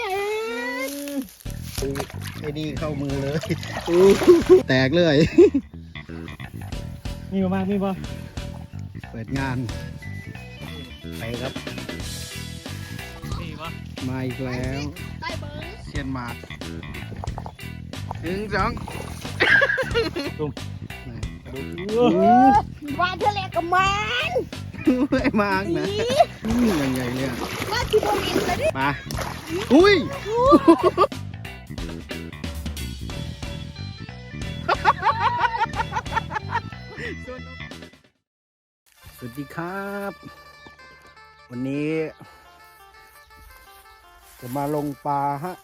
เย้ไอ้นี่เข้ามือเลยแตกเลย มีบ่มากมีบ่เปิดงาน ไปครับมีบ่มาอีกแล้วใต้เบิ้งเชียนหมาดหนึ่งสองตุ้มว่าเธอแลกกับมันไอ้มากนะอืมยังไงเนี่ยว่าที่โมเมนต์เลยดิมา อุ้ยสวัสดีครับ วันนี้ จะมาลงปลาฮะ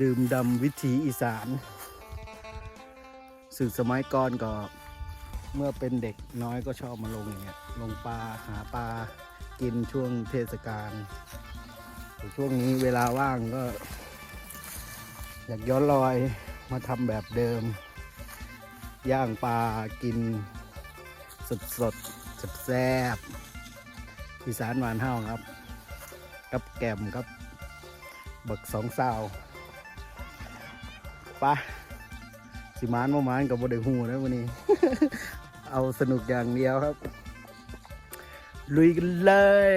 ดื่มดำวิถีอีสาน สื่อสมัยก่อนก็เมื่อเป็นเด็กน้อยก็ชอบมาลงอย่างเงี้ยลงปลาหาปลากินช่วงเทศกาล ช่วงนี้เวลาว่างก็ อยากย้อนรอยมาทำแบบเดิม ย่างปลากิน สดสดๆแซ่บอีสานหวานเฮาครับ กับแกมครับบักสองสาวปะสิมานมามานกับบไดหูนะวันนี้ เอาสนุกอย่างเดียวครับ ลุยกันเลย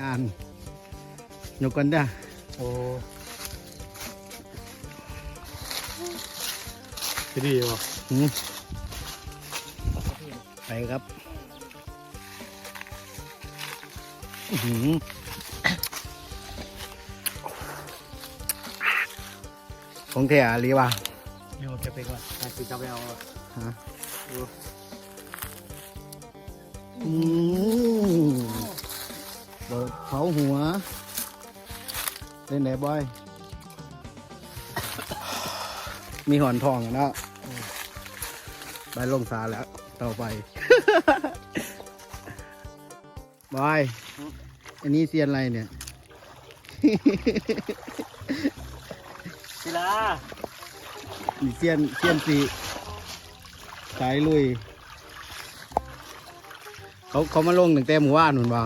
งานยกกันเด้อโอ้จะดีบ่หืมไปครับอื้อหือของแท้อะลีวะเดี๋ยวจะไปก่อนอะสิกลับไปเอาฮะดู อืมเบิกเผาหัวเล่นไหนบอย มีหอนทองอะเนาะไปลงสาแล้ว ต่อไป บอย อันนี้เซียนอะไรเนี่ยศิลามีเซียนเซียนสีสายลุย เขาเขามาลงตั้งแต่หมู่บ้านหนุนบ่า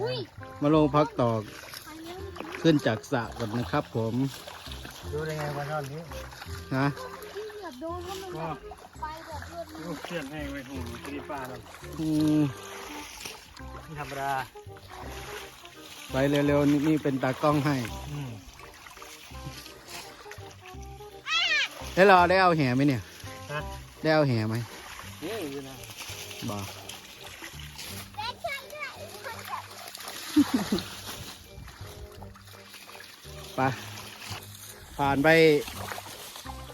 อุ้ยมาลงพักตอกไปแล้วขึ้นจากสระก่อนนะครับ ผมดูได้ไงวันตอนนี้นะที่เหยียบโดนเพราะมันแบบไปแบบรวดเร็ดูวเพื่อนให้ไว้หูจะดีป้าเราอืมไม่ธรรมดาไปเร็วๆนี่นี่เป็นตากล้องให้อืมแล้วเราได้เอาแหไหมเนี่ย ฮะได้เอาแหไหมนี่อยู่นะบ่ ไปผ่านไป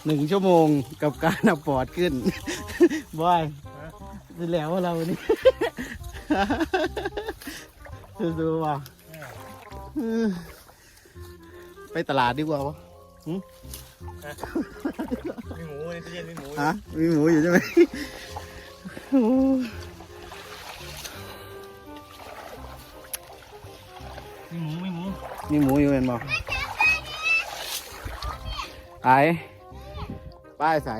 หนึ่งชั่วโมงกับการเอาปอดขึ้นบอยเสร็จแล้วเรานี่ดูๆว่ะเออไปตลาดดีกว่าวะมีหมูในตู้เย็นมีหมูฮะมีหมูอยู่ใช่ไหม มีหมูมีหมู มีหมูอยู่เป็นบ่ไอ้ป้ายใส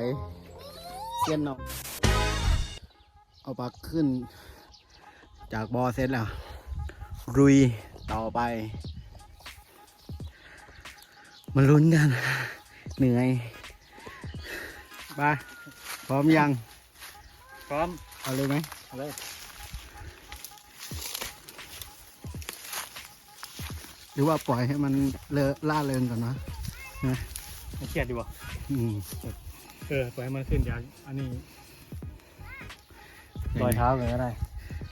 เสี้ยนเนาะเอาปลาขึ้น จากบอเสร็จแล้วรุยต่อไปมาลุ้นกัน เหนื่อยไปพร้อมยัง พร้อม เอาเลยไหมเอาเลย หรือว่าปล่อยให้มันเลอะล่าเริงก่อนนะไม่เครียดดีบ่อืมเออปล่อยให้มันขึ้นเดี๋ยวอันนี้รอยเท้าเลยก็ได้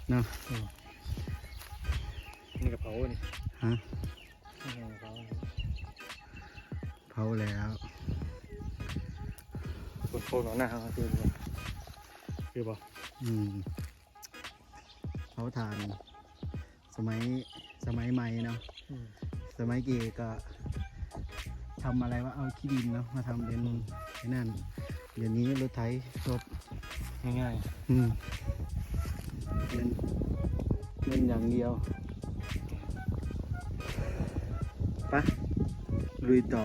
เนาะนี่กระเพรานี่ฮะนี่กระเพราเผาแล้วปวดโคนหน้าเขาคือบ่คือบ่อืมเผาทาน สมัยสมัยใหม่เนาะอืม สมัยเกีก็ทำอะไรว่าเอาขี้ดินเนาะมาทำเป็นไอ้นั่นเดี๋ยวนี้รถไถรถง่ายอืมเงินเงินอย่างเดียวๆไปลุยต่อ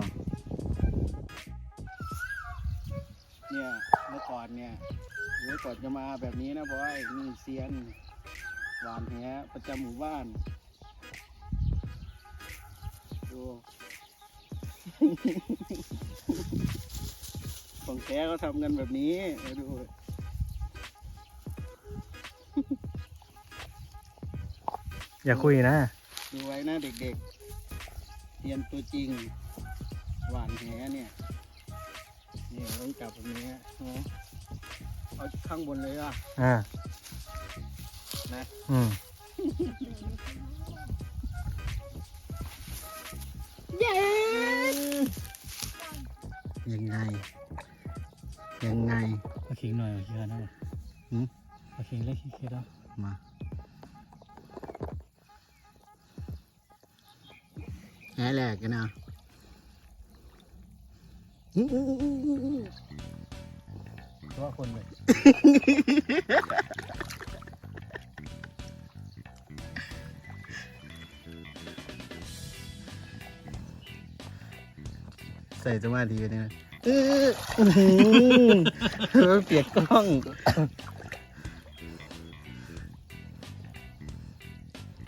เนี่ยเมื่อก่อนเนี่ยเมื่อก่อนจะมาแบบนี้นะบอยนี่เซียนหวานแหประจำหมู่บ้าน ดูของแท้เขาทำกันแบบนี้เออดูอย่าคุยนะ ดูไว้นะเด็กๆเรียนตัวจริง หวานแหเนี่ยนี่ต้องจับแบบนี้เอาเอาข้างบนเลยอะอ่านะอืม เย้ยังไง ยังไงมาขิงหน่อยมาขิงหน่อยหืมมาขิงเล็กขิงเล็กแล้วมาแหแหลกกันนะอื้ออื้ออื้ออื้ออื้อเพราะว่าคนเลย ส่สมาธิกันเนี่ยนะอื้ออื้อหือเปียกกล้อง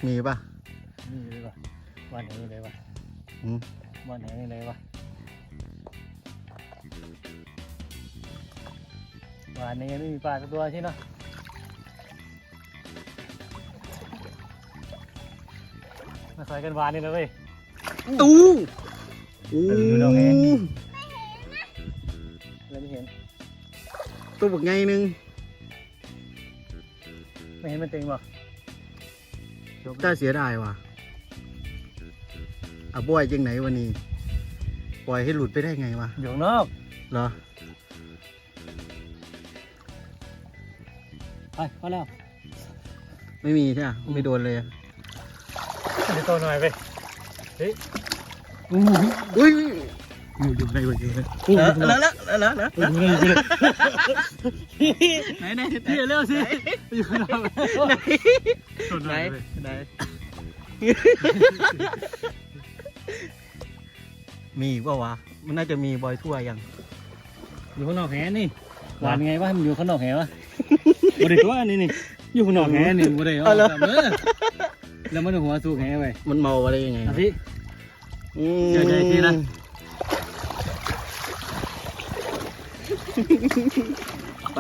มีปะนี่เลยว่ะวันไหนเลยว่ะอืมวันไหนเลยว่ะวันนี้ไม่มีปลาสักตัวใช่เนาะมาใส่กันวานนี่เลยเว้ย ตู้ อ้เออดูดอกแหแล้วไม่เห็น ตัวบักไงหนึงไม่เห็นมันเต็งบ่จ้าเสียดายว่ะอะบอยจังไหนวันนี้ ปล่อยให้หลุดไปได้ไงวะ อยู่ข้างนอก เหรอ ไปพอแล้วไม่มีใช่ไหมไม่โดนเลยอะเดี๋ยวโตหน่อยไปเฮ้ย อุ้ยอยู่อยู่ในวันนี้เลยแล้วแล้วแล้วแล้วอยู่ในวันนี้ไหนไหนพี่เร็วสิอยู่ข้างนอกโตหไหนไหนมีอีกปะวะมันน่าจะมีบอยทั่วยังอยู่ข้างนอกแหนี่หวานไงวะมันอยู่ข้างนอกแหวะบ่ได้ตัวนี่นี่อยู่ข้างนอกแหนี่บ่ได้เอาตามเออแล้วมันหัวสูกแหไปมันเมาอะไรยังไงพี่ เจอใจทีนะไป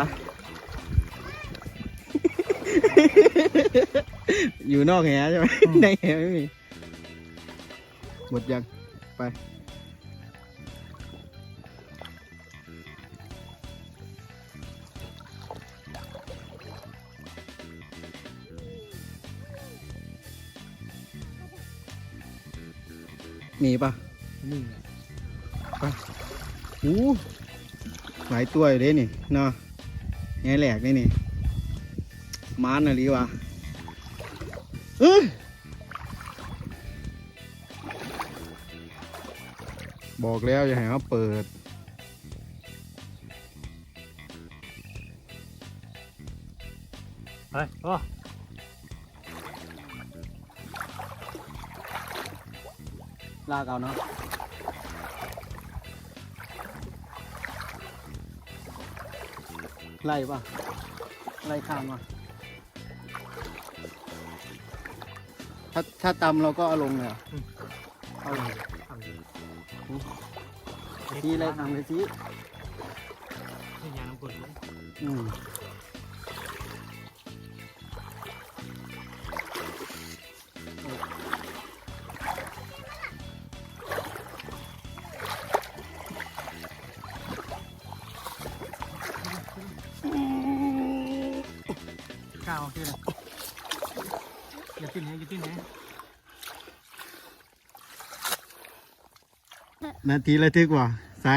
อยู่นอกแหใช่ไหมในแหไม่มีหมดยังไป มีปะนี่อู้หลายตัวอยู่เด้นี่เนาะแง่แหลกนี่นี่มานอะไรวะเอ้ยบอกแล้วอย่าให้เขาเปิด ไปโอ้ ลากเอาเนาะไล่ปะไล่ข้ามมาถ้าถ้าตำเราก็เอาลงเลยเหรอเอาลงทีไล่ทางเลยทีให้ยางน้ำกรดเลยอืม ก้าวที่ไหนอย่าติ้นแหอย่าติ้นแหนาทีละทึกว่ะใส่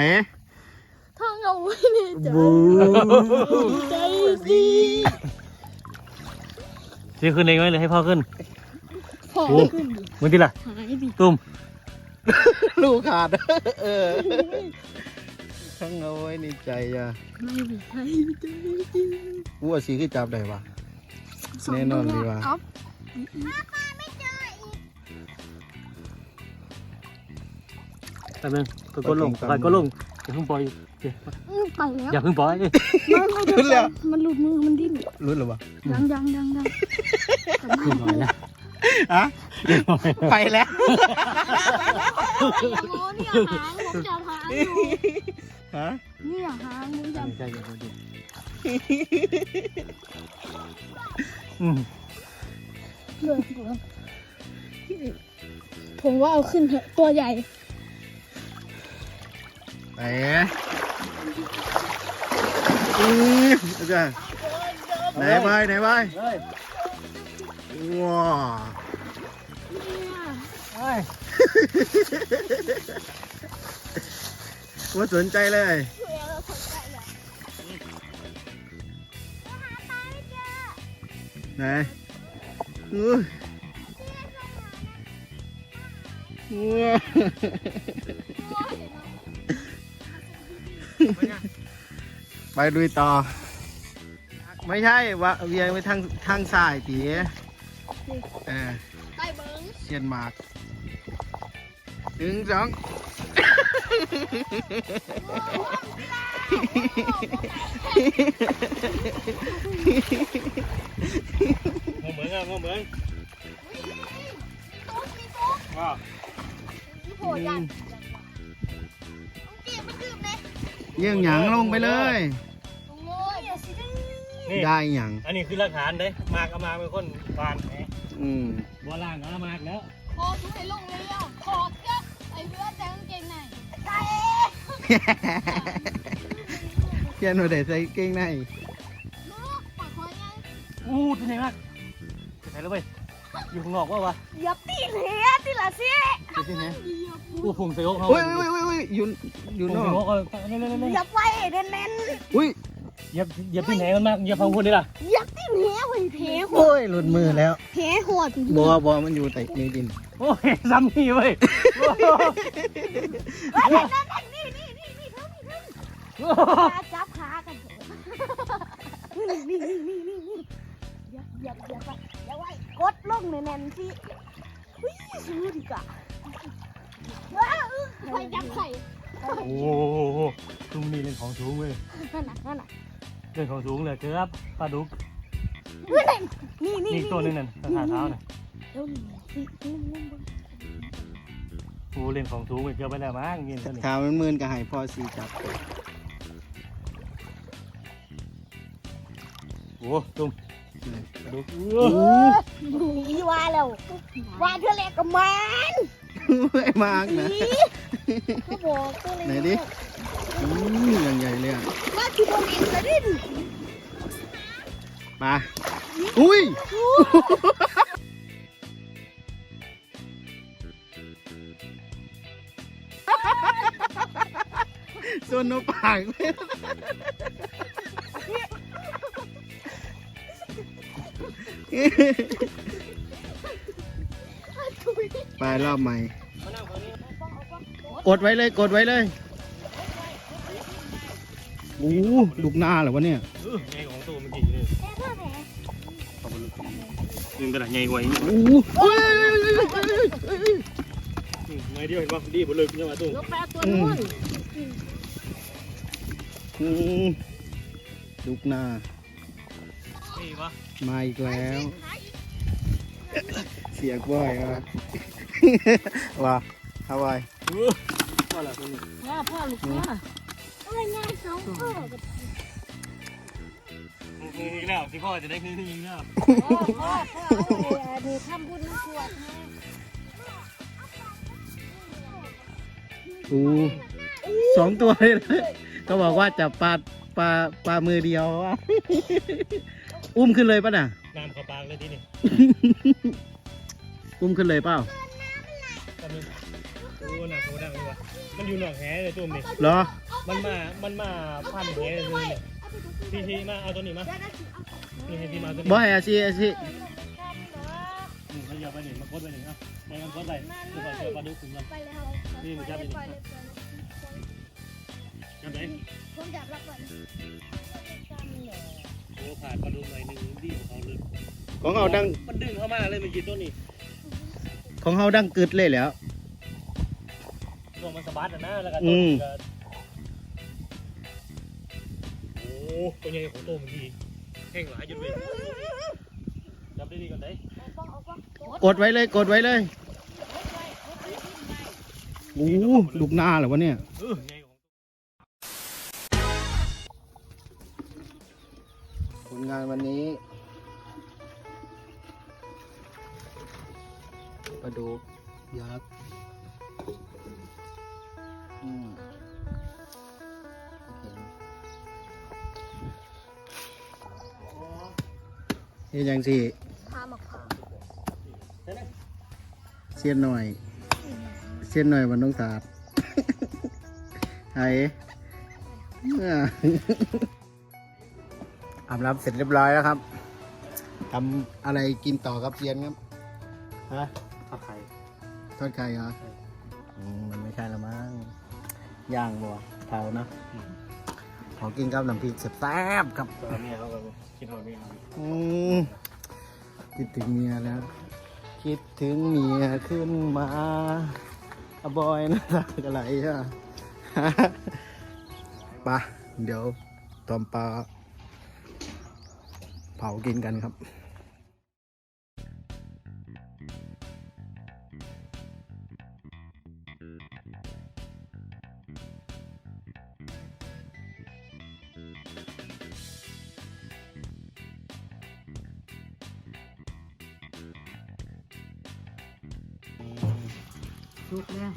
ท้องเอาไว้ในใจบูใจดีซื้อขึ้นเองไหมหรือให้พ่อขึ้นพอโอ้ขึ้นดิมึงที่ล่ะหายดิตุ้มลูกขาดเออทั้งเอาไว้ในใจอะไม่มีใครใจดีกูว่าสีคือจับได้ปะ แน่นอนดีว่ะอ๊อฟแป๊บนึงก็ก็ลงไปก็ลงอย่าเพิ่งปล่อยโอเคอืมไปแล้วอย่าเพิ่งปล่อยไม่ไม่เดี๋ยวมันหลุดมือมันดิ้นรู้หรือเปล่ายังยังยังยังขึ้นหน่อยนะอะขึ้นหน่อยไปแล้ว โอ้เนี่ยหางผมจะหางอยู่ฮะ เนี่ยหางผมจะใจเย็นๆดิ อืมเบื่อเบื่อผมว่าเอาขึ้นเถอะตัวใหญ่ ไหนอืออาจารย์ไหนไปไหนไปเฮ้ยว้าเฮ้ย ว่าสนใจเลย ไหนอู้ว้าไปลุยต่อ ไม่ใช่ว่าเวียงไปทางทางซ้ายตีเออใต้เบิ้งเชียนหมากหนึ่งสอง เงงเหมือนกันงงเหมือนว้าวโผล่ยันเกี่ยวมันดื่มเลยเยี่ยงหยังลงไปเลย ตรงโอ้ยอย่าสิดื้อนี่ได้หยังอันนี้คือหลักฐานเด้มากเอามาเป็นคนฟานแหมอืมบัวล่างเอามากแล้วคอทุกให้ลงเลยอะคอเจ้าไอ้เรือแต่กางเกงในใส่เชียนหัวเด็ใส่เก่งในลูกปล่อคอยไงอู้ตัวใหญ่มาก ไหนแล้วเว้ยอยู่ข้างนอกว่าวะอย่าตีเหี้ยตีละสิดูสิเนี่ยอู้พุงใส่อกเขาโอ้ยโอ้ยโอ้ยโอ้ยอยู่อยู่พุงนอใส่อกกเขาเน่นๆอย่าไปเน้นเน้นอุ้ยๆอย่าอย่าไปไหนมันมากอย่าฟังพูดดิล่ะอย่าตีเหี้ยเว้ยเพหัวโอ้ยหลุดมือแล้วเพหัวจริงบัวบัวมันอยู่แต่ในดินโอ้ยซ้ำนี่เว้ยโอ้โหนี่นี่นี่นี่เท่านี้เท่านี้โอ้โหขาจับขากันเถอะนี่นี่นี่นี่นี่ นี่อย่าอย่าอย่าไปอย่าไว้กดลงแน่นๆสิอุ้ยซื้อดีกว่าว้าวไปจับไข่โอ้โหตุ้มนี่เล่นของสูงเว้ยนั่นน่ะนั่นน่ะเล่นของสูงเลยครับปลาดุกนี่นี่นี่อีกตัวหนึงนั่นขาเท้าน่ะเดี๋ยวนี่นี่นี่นี่โอ้เล่นของสูงไปเกือบไปแล้วมั้งยินตัวนี้ขามันมืนกับหายพอสีจับโอ้ตุ้ม อ้อีว่าแล้วว่าเธอเล็กกับมันยมากนะก็บอกตัวเล็กไหนดิอืมอย่างใหญ่เลยอะว่าคือโดนเอ็นเลยดิมาอุ้ยส่วนนกปากเลย ไปรอบใหม่ กดไว้เลยกดไว้เลยโอ้ลูกหน้าเหรอวะเนี่ยเออไงของตัวมันจริงเลยยิงกระดาษใหญ่กว่าอีกโอ้โหเอ้ยไงเดียวเห็นว่าดีหมดเลยเนี่ยมาตุ้มนกแปดตัวนู้นอืมลูกหน้านี่ปะ มาอีกแล้ว เสียงบ่อยอะว้าฮาวายว่าละตัวนี้ว่าพ่อลูกพ่ออะไรง่ายสองพ่อยิงแล้วที่พ่อจะได้คือยิงแล้วพ่อพ่อพ่อเอาเดี๋ยวทำบุญน้ำขวดนะอู้สองตัวเลยนะก็บอกว่าจับปลาปลาปลามือเดียว อะอุ้มขึ้นเลยป่ะน่ะ น้ำเข้าปากเลยทีนี้อุ้มขึ้นเลยเปล่าตอนนี้โอ้หนักโคดังเลยว่ะมันอยู่หนองแหเลยตุ้มนี่เหรอ มันมา มันมาพันแหเลยเนี่ยพี่ทีมาเอาตัวนี้มาพี่ให้พี่มาเอาตัวนี้บ่อยอาชีอาชีนี่เขาอย่าไปหนึ่งมาโคตรไปหนึ่งอะไปกันโคตรไปดูก่อนเจอปลาดุกถึงกันไปแล้วนี่มันจับอยู่นี่จับไหนผมจับรับก่อน โอ้ขาดปลาดุกหน่อยหนึ่งดีของเขาเลยของเขาดังมันดึงเข้ามาเลยมันกินตัวนี้ของเขาดังกึดเลยแหล้วมช่วงมันสะบัดอะนะแล้วก็อืต้นมก็โอ้ตัวใหญ่ของโตเมื่อกี้แห้งหลายจนเว้ยจับได้ดีก่อนได้เอาป้องเอาป้องกดกดไว้เลยกดไว้เลยโอ้ลูกหน้าเหรอวะเนี่ย เออใหญ่ งานวันนี้ปลาดุกยักษ์อืมเห็นนี่ยังสิพามาขอเสียนหน่อย เสียนหน่อยมันต้องสาดไอ้ อ่าอาบน้ำเสร็จเรียบร้อยแล้วครับทำอะไรกินต่อครับเซียนครับฮะทอดไข่ทอดไข่เหรออืมมันไม่ใช่ละมั้งย่างบ่เผานะขอกินกับน้ำพริกแซ่บๆครับตอนนี้เขาก็คิดว่าไม่เอาอืมคิดถึงเมียแล้ว คิดถึงเมียขึ้นมาอะบอยนะรักอะไรอะไปะเดี๋ยวตอมปลาเผากินกันครับสุกแล้ว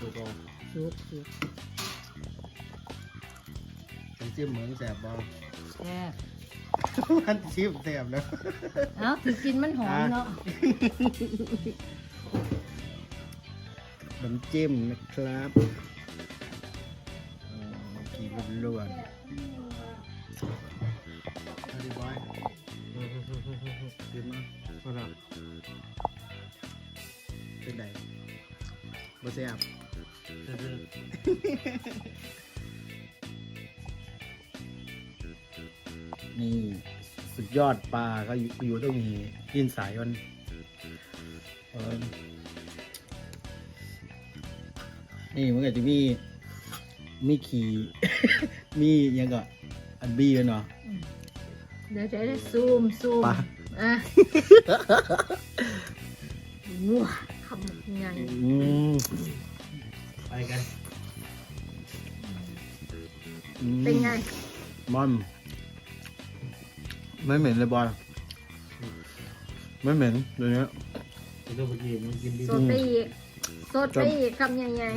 สุกอะสุกสุกมันจิ้มเหมือนแสบบอลแซ่บ มันจิ้มแสบแล้วเอ้าถึงกินมันหอมเนาะน้ำจิ้มนะครับอืมกีล้วนๆเอาดิบอยกินมาพอแล้วเป็นไงบ่แซ่บนี่ สุดยอดปลาก็อยู่อยู่ตรงนี้ยินสายมันเออนี่มันก็จะมี มีขี่ มีหยังก็อันบี้กันเนาะเดี๋ยวจะได้ซูมซูมปลาอะวัวคำใหญ่อืมไปกันอืมเป็นไงบอล ไม่เหม็นเลยบอลไม่เหม็นเลยวนี้เป็นตัวเมื่อกี้มันกินดีสดไปอีกสดไปอีกคำใหญ่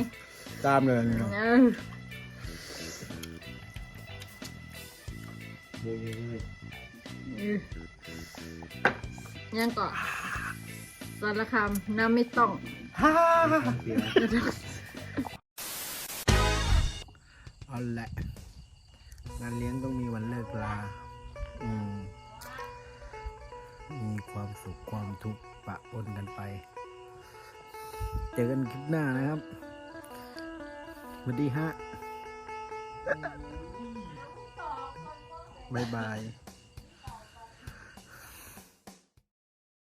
ตามเลยเนี่ยๆเออโบยเลยเออยังก่อนสารคามน้ำไม่ต้องเสียเอาแหละ งานเลี้ยงต้องมีวันเลิกลาอืม มีความสุขความทุกข์ปะปนกันไป เจอกันคลิปหน้านะครับสวัสดีฮะ บ๊ายบาย